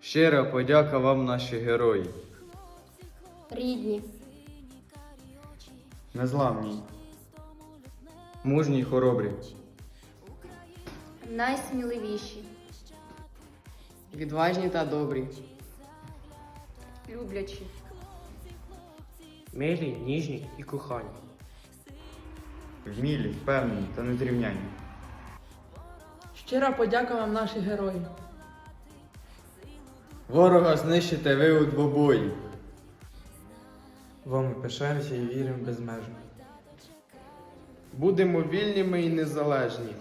Щира подяка вам, наші герої. Рідні, Незламні, мужні й хоробрі, найсміливіші, відважні та добрі, люблячі. Милі, ніжні і кохані. Вмілі, впевнені та незрівняні. Щира подяка вам, наші герої. Ворога знищите ви у двобої. Вами пишаємося і віримо безмежно. Будемо вільними і незалежні.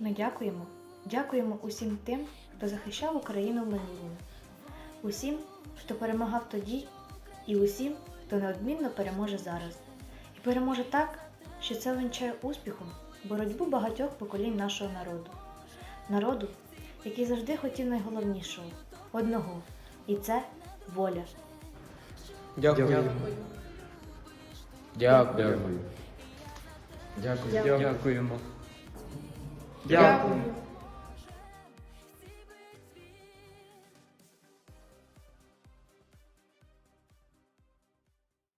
Ми дякуємо. Дякуємо усім тим, хто захищав Україну в минулому, усім, хто перемагав тоді, і усім, хто неодмінно переможе зараз. І переможе так, що це вінчає успіхом боротьбу багатьох поколінь нашого народу. Народу, який завжди хотів найголовнішого одного. І це воля. Дякую. Дякую. Дякую. Дякуємо. Дякую.